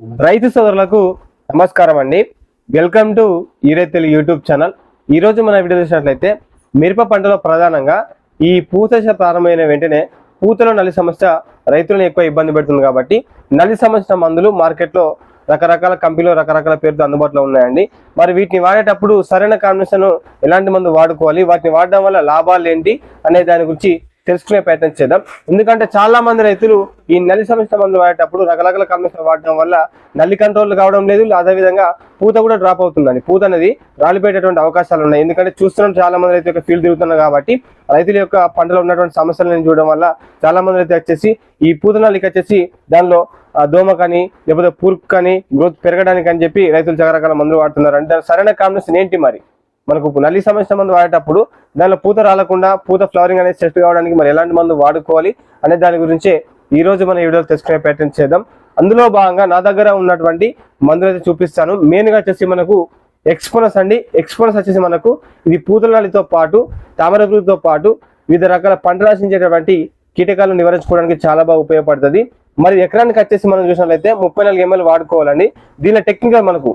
రైతు సోదరులకు నమస్కారం అండి. వెల్కమ్ టు ఈరైతులు యూట్యూబ్ ఛానల్. ఈ రోజు మన వీడియో చూసినట్లయితే మిరప పంటలో ప్రధానంగా ఈ పూత దశ ప్రారంభమైన వెంటనే పూతలో నల్లి సమస్య రైతులను ఎక్కువ ఇబ్బంది పెడుతుంది కాబట్టి నల్లి సమస్య మందులు మార్కెట్లో రకరకాల కంపెనీలు రకరకాల పేరుతో అందుబాటులో ఉన్నాయండి. మరి వీటిని వాడేటప్పుడు సరైన కాంబినేషన్ ఎలాంటి మందు వాడుకోవాలి? వాటిని వాడడం వల్ల లాభాలు ఏంటి? అనే దాని గురించి తెలుసుకునే ప్రయత్నం చేద్దాం. ఎందుకంటే చాలా మంది రైతులు ఈ నల్లి సమస్య మందులు వాడేటప్పుడు రకరకాల కాంబినేషన్ వాడడం వల్ల నల్లి కంట్రోల్ కావడం లేదు అదేవిధంగా పూత కూడా డ్రాప్ అవుతుందండి. పూత అనేది రాలిపోయేటటువంటి అవకాశాలు ఉన్నాయి. ఎందుకంటే చూస్తున్నాం చాలా మంది రైతుల యొక్క ఫీల్డ్ తిరుగుతున్నారు కాబట్టి రైతుల యొక్క పంటలో ఉన్నటువంటి సమస్యలను చూడడం వల్ల చాలా మంది రైతులు వచ్చేసి ఈ పూత నల్లికి వచ్చేసి దానిలో దోమ కానీ లేకపోతే పురుగు కానీ గ్రోత్ పెరగడానికి అని చెప్పి రైతులు చాలా రకాల మందులు వాడుతున్నారు. అంటే సరైన కాంబినేషన్ ఏంటి మరి? మనకు నల్లి సమస్య మందు వాడేటప్పుడు దానిలో పూత రాలకుండా పూత ఫ్లవరింగ్ అనేది సెట్ కావడానికి మరి ఎలాంటి మందు వాడుకోవాలి అనే దాని గురించే ఈ రోజు మన వీడియోలో తెలుసుకునే ప్రయత్నం చేద్దాం. అందులో భాగంగా నా దగ్గర ఉన్నటువంటి మందులు అయితే చూపిస్తాను. మెయిన్గా వచ్చేసి మనకు ఎక్స్పోనస్ అండి. ఎక్స్పోనస్ వచ్చేసి మనకు ఇది పూతల నల్లితో పాటు తామర పురుగుతో పాటు వివిధ రకాల పంట నాశించేటటువంటి కీటకాలను నివారించుకోవడానికి చాలా బాగా ఉపయోగపడుతుంది. మరి ఎకరానికి వచ్చేసి మనం చూసినట్లయితే ముప్పై నాలుగు ఎంఎల్ వాడుకోవాలండి. దీనిలో టెక్నికల్ మనకు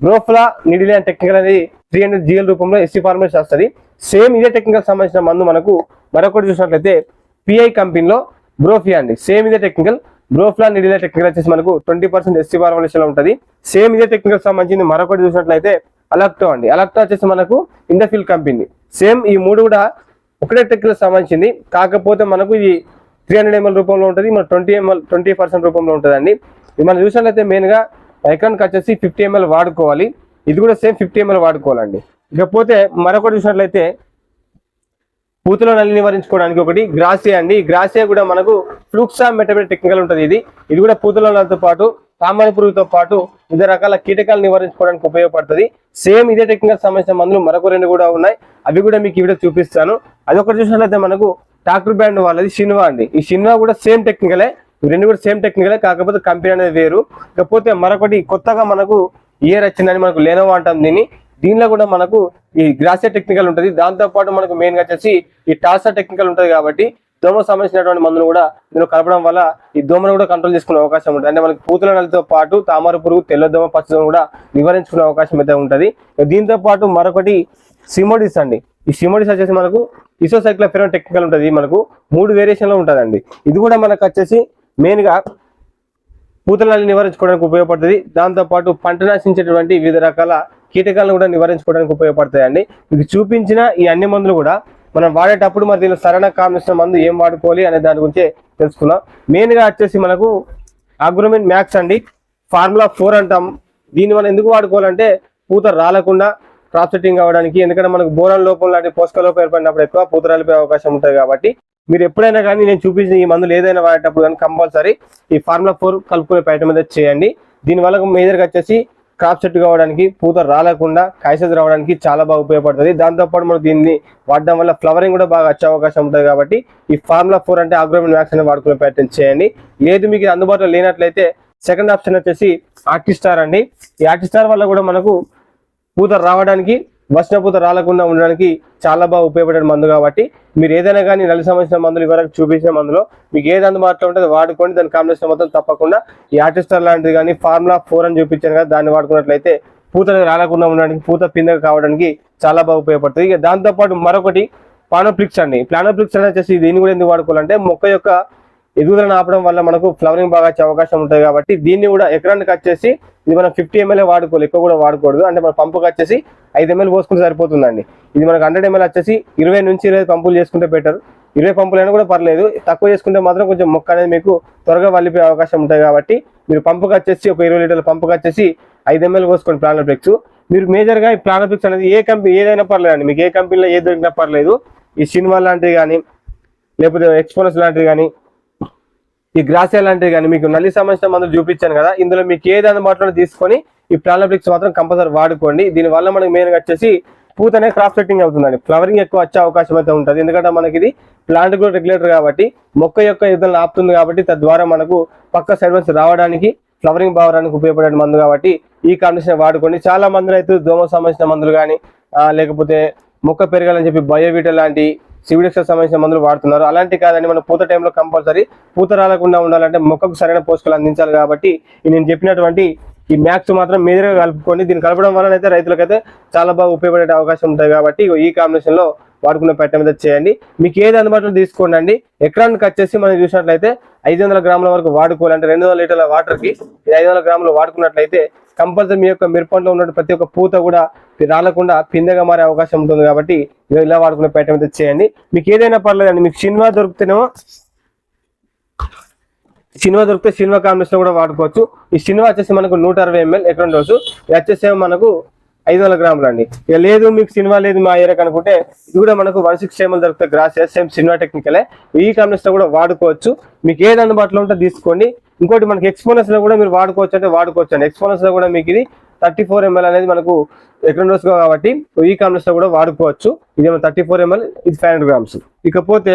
బ్రోఫ్లా నిడిలే టెక్నికల్ అనేది త్రీ హండ్రెడ్ జిఎల్ రూపంలో ఎస్సీ ఫార్మేషన్ వస్తుంది సేమ్ ఇదే టెక్నికల్ సంబంధించిన మందు మనకు మరొకటి చూసినట్లయితే పిఐ కంపెనీలో బ్రోఫియా అండి. సేమ్ ఇదే టెక్నికల్ బ్రోఫ్లా నిడిలియా టెక్నికల్ వచ్చేసి మనకు ట్వంటీ పర్సెంట్ ఎస్సీ ఫార్మేషన్లో ఉంటుంది. సేమ్ ఇదే టెక్నికల్ సంబంధించింది మరొకటి చూసినట్లయితే అలక్టో అండి. అలక్టో వచ్చేసి మనకు ఇండఫిల్ కంపెనీ సేమ్ ఈ మూడు కూడా ఒకటే టెక్నికల్ సంబంధించింది. కాకపోతే మనకు ఇది త్రీ హండ్రెడ్ ఎంఎల్ రూపంలో ఉంటుంది. మన ట్వంటీ ఎంఎల్ ట్వంటీ పర్సెంట్ రూపంలో ఉంటుందండి. ఇది మనం చూసినట్లయితే మెయిన్గా ఎకరానికి వచ్చేసి ఫిఫ్టీ ఎంఎల్ వాడుకోవాలి. ఇది కూడా సేమ్ ఫిఫ్టీ ఎంఎల్ వాడుకోవాలండి. ఇకపోతే మరొకటి చూసినట్లయితే పూతలో నల్లి నివారించుకోవడానికి ఒకటి గ్రాసియా అండి. గ్రాసియా కూడా మనకు ఫ్లూక్సా మెటబెట్ టెక్నికల్ ఉంటుంది ఇది. ఇది కూడా పూతలో నల్లతో పాటు తామర పురుగుతో పాటు వివిధ రకాల కీటకాలు నివారించుకోవడానికి ఉపయోగపడుతుంది. సేమ్ ఇదే టెక్నికల్ సంబంధించిన మందులు మరొక రెండు కూడా ఉన్నాయి. అవి కూడా మీకు ఇవిడ చూపిస్తాను. అదొకటి చూసినట్లయితే మనకు టాక్టర్ బ్యాండ్ వాళ్ళది షిన్వా అండి. ఈ షిన్వా కూడా సేమ్ టెక్నికలే. రెండు కూడా సేమ్ టెక్నికలే. కాకపోతే కంపెనీ అనేది వేరు. ఇకపోతే మరొకటి కొత్తగా మనకు ఇయర్ వచ్చిందని మనకు లేనో అంటాం దీన్ని. దీనిలో కూడా మనకు ఈ గ్రాసియా టెక్నికల్ ఉంటుంది. దాంతో పాటు మనకు మెయిన్గా వచ్చేసి ఈ టాసా టెక్నికల్ ఉంటుంది కాబట్టి దోమ సంబంధించినటువంటి మందులు కూడా దీనిలో కలపడం వల్ల ఈ దోమను కూడా కంట్రోల్ చేసుకునే అవకాశం ఉంటుంది. అంటే మనకి పూతల నల్లితో పాటు తామర పురుగు తెల్లదోమ పచ్చదోమ కూడా నివారించుకునే అవకాశం అయితే ఉంటుంది. దీంతో పాటు మరొకటి సిమోడిస్ అండి. ఈ సిమోడిస్ వచ్చేసి మనకు ఇసోసైక్లోఫెరాన్ టెక్నికల్ ఉంటుంది. మనకు మూడు వేరియేషన్లో ఉంటుందండి. ఇది కూడా మనకు వచ్చేసి మెయిన్గా పూతలని నివారించుకోవడానికి ఉపయోగపడుతుంది. దాంతో పాటు పంట నాశించేటువంటి వివిధ రకాల కీటకాలను కూడా నివారించుకోవడానికి ఉపయోగపడతాయండి. మీకు చూపించిన ఈ అన్ని మందులు కూడా మనం వాడేటప్పుడు మరి దీనిలో సరైన కాంబినేషన్ మందు ఏం వాడుకోవాలి అనే దాని గురించి తెలుసుకున్నాం మెయిన్గా వచ్చేసి మనకు అగ్రోమెంట్ మ్యాక్స్ అండి. ఫార్ములా ఫోర్ అంటాం. దీన్ని మనం ఎందుకు వాడుకోవాలంటే పూత రాలకుండా క్రాప్ సెట్టింగ్ అవ్వడానికి ఎందుకంటే మనకు బోరల్ లోపం లాంటి పోషక లోపం ఏర్పడినప్పుడు ఎక్కువ పూత రాలిపోయే అవకాశం ఉంటుంది కాబట్టి మీరు ఎప్పుడైనా కానీ నేను చూపించిన ఈ మందులు ఏదైనా వాడేటప్పుడు కానీ కంపల్సరీ ఈ ఫార్ములా ఫోర్ కలుపుకునే ప్రయత్నం మీద చేయండి. దీనివల్ల మేజర్గా వచ్చేసి క్రాప్ సెట్ కావడానికి పూత రాలకుండా కాయసెస్ రావడానికి చాలా బాగా ఉపయోగపడుతుంది. దాంతోపాటు మనం దీన్ని వాడడం వల్ల ఫ్లవరింగ్ కూడా బాగా వచ్చే అవకాశం ఉంటుంది కాబట్టి ఈ ఫార్ములా ఫోర్ అంటే ఆగ్రోమిన్ వ్యాక్సిన్ వాడుకునే ప్రయత్నం చేయండి. లేదు మీకు అందుబాటులో లేనట్లయితే సెకండ్ ఆప్షన్ వచ్చేసి ఆర్టిస్టార్ అండి. ఈ ఆర్టిస్టార్ వల్ల కూడా మనకు పూత రావడానికి వర్ష పూత రాలకుండా ఉండడానికి చాలా బాగా ఉపయోగపడే మందు కాబట్టి మీరు ఏదైనా కానీ నల్లి సంబంధించిన మందులు ఇవరకు చూపించిన మందులో మీకు ఏది అందుబాటులో ఉంటే వాడుకోండి. దాని కాంబినేషన్ మొత్తం తప్పకుండా ఈ ఆర్టిస్టర్ లాంటిది కానీ ఫార్ములా ఫోర్ అని చూపించాను కదా దాన్ని వాడుకున్నట్లయితే పూత రాలకుండా ఉండడానికి పూత పిందె కావడానికి చాలా బాగా ఉపయోగపడుతుంది. ఇక దాంతోపాటు మరొకటి ప్లానోప్లిక్స్ అండి. ప్లానోప్లిక్స్ అనేది వచ్చేసి దీన్ని కూడా ఎందుకు వాడుకోవాలంటే మొక్క యొక్క ఎదుగుదలను ఆపడం వల్ల మనకు ఫ్లవరింగ్ బాగా వచ్చే అవకాశం ఉంటుంది కాబట్టి దీన్ని కూడా ఎకరానికి వచ్చేసి ఇది మనం ఫిఫ్టీ ఎంఎల్ఏ వాడుకోవాలి. ఎక్కువ కూడా వాడకూడదు. అంటే మన పంపుకి వచ్చేసి ఐదు ఎంఎల్ పోసుకుంటే సరిపోతుందండి. ఇది మనకు హండ్రెడ్ ఎంఎల్ వచ్చేసి ఇరవై నుంచి ఇరవై పంపులు చేసుకుంటే బెటర్ ఇరవై పంపులైనా కూడా పర్లేదు. తక్కువ చేసుకుంటే మాత్రం కొంచెం మొక్క అనేది మీకు త్వరగా వల్లిపోయే అవకాశం ఉంటుంది కాబట్టి మీరు పంపుకి వచ్చేసి ఒక ఇరవై లీటర్ల పంపుకి వచ్చేసి ఐదు ఎంఎల్ పోసుకోండి ప్లానోప్లెక్స్ మీరు మేజర్గా ఈ ప్లానోప్లెక్స్ అనేది ఏ కంపెనీ ఏదైనా పర్లేదు అండి మీకు ఏ కంపెనీలో ఏది దొరికినా పర్లేదు. ఈ సినిమా లాంటివి కానీ లేకపోతే ఎక్స్పోనస్ లాంటివి కానీ ఈ గ్రాసియా లాంటివి కానీ మీకు నల్లి సంబంధించిన మందులు చూపించాను కదా ఇందులో మీకు ఏది అందుబాటులో తీసుకొని ఈ ప్లానోప్లిక్స్ మాత్రం కంపల్సరీ వాడుకోండి. దీని వల్ల మనకి మెయిన్గా వచ్చేసి పూతనే క్రాస్ సెట్టింగ్ అవుతుందండి. ఫ్లవరింగ్ ఎక్కువ వచ్చే అవకాశం అయితే ఉంటుంది. ఎందుకంటే మనకి ఇది ప్లాంట్ గ్రోత్ రెగ్యులేటర్ కాబట్టి మొక్క యొక్క యుద్ధం ఆపుతుంది కాబట్టి తద్వారా మనకు పక్క సైడ్స్ రావడానికి ఫ్లవరింగ్ బావడానికి ఉపయోగపడే మందు కాబట్టి ఈ కాంబినేషన్ వాడుకోండి. చాలా మంది రైతులు దోమ సంబంధించిన మందులు కానీ లేకపోతే మొక్క పెరగాలని చెప్పి బయోవీట లాంటి సివిడెక్స్ సంబంధించిన మందులు వాడుతున్నారు. అలాంటి కాదని మనం పూత టైంలో కంపల్సరీ పూత రాలకుండా ఉండాలంటే మొక్కకు సరైన పోషకాలు అందించాలి కాబట్టి నేను చెప్పినటువంటి ఈ మ్యాక్స్ మాత్రం మీదుగా కలుపుకొని దీన్ని కలపడం వలన అయితే రైతులకైతే చాలా బాగా ఉపయోగపడే అవకాశం ఉంటుంది కాబట్టి ఈ కాంబినేషన్ వాడుకున్న వాడుకునే పెట్ట మీద చేయండి. మీకు ఏది అందుబాటులో తీసుకోండి అండి. ఎకరానికి వచ్చేసి మనం చూసినట్లయితే ఐదు వందల గ్రాముల వరకు వాడుకోవాలంటే రెండు వందల లీటర్ల వాటర్కి ఇది ఐదు వందల గ్రాములు వాడుకున్నట్లయితే కంపల్సరీ మీ యొక్క మిరపంలో ఉన్న ప్రతి ఒక్క పూత కూడా రాలకుండా పిందెగా మారే అవకాశం ఉంటుంది కాబట్టి మీరు ఇలా వాడుకున్న పెట్ట మీద చేయండి. మీకు ఏదైనా పర్లేదండి మీకు సినిమా దొరుకుతేనేమో సినిమా దొరికితే సినిమా కాంబినేషన్ కూడా వాడుకోవచ్చు. ఈ సినిమా వచ్చేసి మనకు నూట అరవై ఎంఎల్ ఎక్కడ డోసు. ఇది వచ్చేసి మనకు ఐదు వందల గ్రాములు అండి. ఇక లేదు మీకు సినిమా లేదు మా ఏరియా అనుకుంటే ఇది కూడా మనకు వన్ సిక్స్ ఎంఎల్ దొరుకుతాయి గ్రాస్ సేమ్ సినిమా టెక్నికలే ఈ కాంబినేషన్ కూడా వాడుకోవచ్చు. మీకు ఏది అందుబాటులో ఉంటే తీసుకోండి. ఇంకోటి మనకి ఎక్స్పోనెన్స్లో కూడా మీరు వాడుకోవచ్చు అంటే వాడుకోవచ్చు అండి. ఎక్స్పోనస్లో కూడా మీకు ఇది థర్టీ ఫోర్ ఎంఎల్ అనేది మనకు ఎకరం కాబట్టి ఈ కాంబినేషన్లో కూడా వాడుకోవచ్చు. ఇది థర్టీ ఫోర్ ఎంఎల్ ఇది ఫైవ్ హండ్రెడ్ గ్రామ్స్ ఇకపోతే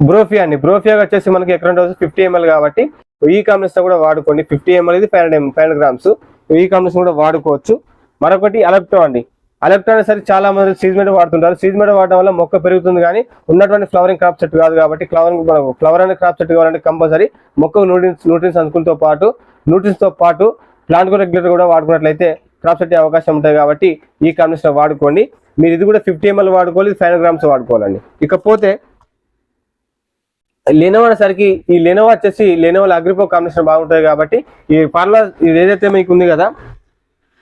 బ్రోఫియా అండి. బ్రోఫియా వచ్చేసి మనకి ఎక్కడ డోస్ ఫిఫ్టీ ఎంఎల్ కాబట్టి ఈ కాంబినేషన్ కూడా వాడుకోండి. ఫిఫ్టీ ఎంఎల్ ఇది five hundred five hundred grams ఈ కాంబినేషన్ కూడా వాడుకోవచ్చు. మరొకటి అలెప్టో అండి. అలెప్టో అనేసరికి చాలా మంది సీజ్ వాడుతుంటారు. సీజ్ వాడడం వల్ల మొక్క పెరుగుతుంది కానీ ఉన్నటువంటి ఫ్లవరింగ్ క్రాప్ సెట్ కాదు కాబట్టి ఫ్లవరింగ్ ఫ్లవర్ అనే క్రాప్ సెట్ కావాలంటే కంపల్సరీ మొక్కకు న్యూట్రిన్స్ న్యూట్రిన్స్ అనుకులతో పాటు న్యూట్రిన్స్తో పాటు ప్లాంట్ రెగ్యులేటర్ కూడా వాడుకున్నట్లయితే క్రాప్ సెట్ అవకాశం ఉంటుంది కాబట్టి ఈ కాంబినేషన్ వాడుకోండి. మీరు ఇది కూడా ఫిఫ్టీ ఎంఎల్ వాడుకోవాలి ఫైవ్ గ్రామ్స్ వాడుకోవాలండి. ఇకపోతే లెనోవో అనేసరికి ఈ లెనోవో వచ్చేసి లెనోవో అగ్రిపో కాంబినేషన్ బాగుంటుంది కాబట్టి ఈ ఫార్ములా ఇది ఏదైతే మీకు ఉంది కదా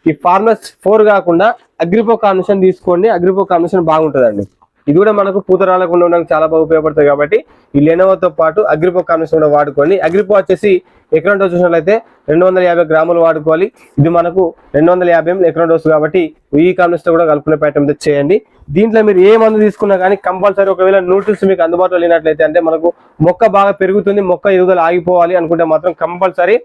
ఈ ఫార్మస్ ఫోర్ కాకుండా అగ్రిపో కాంబినేషన్ తీసుకోండి. అగ్రిపో కాంబినేషన్ బాగుంటుందండి. ఇది కూడా మనకు పూత రాలకుండా ఉండడానికి చాలా బాగా ఉపయోగపడుతుంది కాబట్టి ఈ లెనోవోతో పాటు అగ్రిపో కాంబినేషన్ కూడా వాడుకోండి అగ్రిపో వచ్చేసి ఎకరం డోస్ చూసినట్లయితే రెండు వందల యాభై గ్రాములు వాడుకోవాలి. ఇది మనకు రెండు వందల యాభై ఎకరం డోస్ కాబట్టి ఈ కాంబినేషన్ కూడా కలుపుకునే ప్రయత్నం చేయండి. దీంట్లో మీరు ఏ మందు తీసుకున్నా కానీ కంపల్సరీ ఒకవేళ న్యూట్రిల్స్ మీకు అందుబాటులో లేనట్లయితే అంటే మనకు మొక్క బాగా పెరుగుతుంది మొక్క ఎదుగుదల ఆగిపోవాలి అనుకుంటే మాత్రం కంపల్సరీ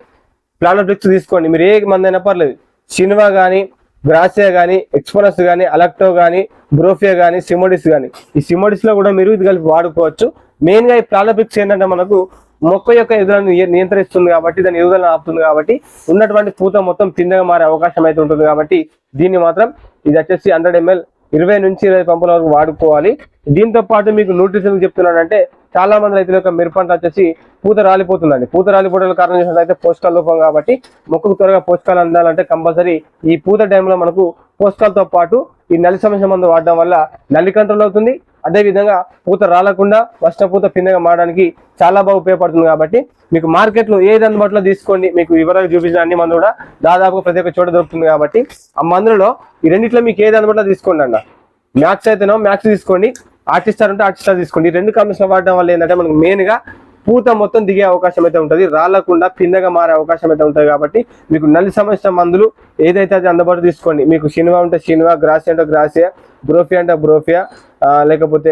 ప్లానోఫ్లిక్స్ తీసుకోండి. మీరు ఏ మందైనా అయినా పర్లేదు. సినిమా కానీ గ్రాసియా కానీ ఎక్స్పోనస్ కానీ అలక్టో కానీ బ్రోఫియా కానీ సిమోడిస్ కానీ ఈ సిమోడిస్లో కూడా మీరు ఇది కలిపి వాడుకోవచ్చు. మెయిన్గా ఈ ప్లానోఫ్లిక్స్ ఏంటంటే మనకు మొక్క యొక్క ఎదుగుదలను నియ- నియంత్రిస్తుంది కాబట్టి దాని ఎదుగుదలను ఆపుతుంది కాబట్టి ఉన్నటువంటి పూత మొత్తం పిందగా మారే అవకాశం అయితే ఉంటుంది కాబట్టి దీన్ని మాత్రం ఇది వచ్చేసి హండ్రెడ్ ఎంఎల్ ఇరవై నుంచి ఇరవై పంపుల వరకు వాడుకోవాలి. దీంతో పాటు మీకు న్యూట్రిషన్ చెప్తున్నానంటే చాలా మంది రైతుల యొక్క మిరపంట వచ్చేసి పూత రాలిపోతుందండి. పూత రాలిపోవడానికి కారణం చేసినట్లయితే పోషకాల లోపం కాబట్టి మొక్కకు త్వరగా పోషకాలు అందాలంటే కంపల్సరీ ఈ పూత టైంలో మనకు పోషకాలతో పాటు ఈ నల్లి సమస్య మందు వాడడం వల్ల నల్లి కంట్రోల్ అవుతుంది. అదేవిధంగా పూత రాలకుండా వర్షం పూత పిందగా మారడానికి చాలా బాగా ఉపయోగపడుతుంది కాబట్టి మీకు మార్కెట్లో ఏది అందుబాటులో తీసుకోండి. మీకు వివరాలు చూపించిన అన్ని మందు కూడా దాదాపుగా ప్రతి ఒక్క చోట దొరుకుతుంది కాబట్టి ఆ మందులలో ఈ రెండిట్లో మీకు ఏది అందుబాటులో తీసుకోండి అన్న. మ్యాక్స్ అయితేనో మ్యాక్స్ తీసుకోండి. ఆర్టిస్టార్ ఉంటే ఆర్టిస్టార్ తీసుకోండి. రెండు కాంబినేషన్ వాడడం వల్ల ఏంటంటే మనకు మెయిన్గా పూత మొత్తం దిగే అవకాశం అయితే ఉంటుంది. రాలకుండా పిందగా మారే అవకాశం అయితే ఉంటుంది కాబట్టి మీకు నల్లి సమస్య మందులు ఏదైతే అది అందుబాటు తీసుకోండి. మీకు సినిమా ఉంటే సినిమా గ్రాసియా అంటే గ్రాసియా బ్రోఫియా అంటే బ్రోఫియా లేకపోతే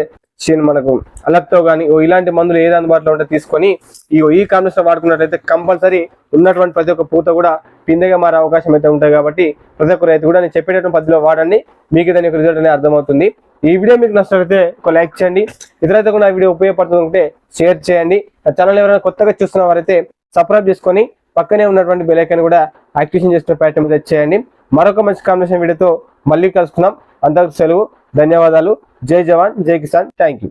మనకు అలక్తో కానీ ఇలాంటి మందులు ఏది అందుబాటులో ఉంటే తీసుకొని ఈ ఈ కాంబినేషన్ వాడుకున్నట్లయితే కంపల్సరీ ఉన్నటువంటి ప్రతి ఒక్క పూత కూడా పిందెగా మారే అవకాశం అయితే ఉంటాయి కాబట్టి ప్రతి ఒక్క రైతు కూడా నేను చెప్పేటటువంటి పద్ధతిలో వాడండి. మీకు దాని యొక్క రిజల్ట్ అనేది అర్థమవుతుంది. ఈ వీడియో మీకు నచ్చినట్లయితే ఒక లైక్ చేయండి. ఇతరైతే కూడా ఈ వీడియో ఉపయోగపడుతుంటే షేర్ చేయండి. ఛానల్ ఎవరైనా కొత్తగా చూస్తున్న వారైతే సబ్స్క్రైబ్ చేసుకొని పక్కనే ఉన్నటువంటి బెలైకన్ కూడా యాక్టివేషన్ చేసిన ప్యాటర్న్ మీద చేయండి. మరొక మంచి కాంబినేషన్ వీడియోతో మళ్ళీ కలుసుకుందాం. అందరికి సెలవు. ధన్యవాదాలు. జై జవాన్ జై కిసాన్. Thank you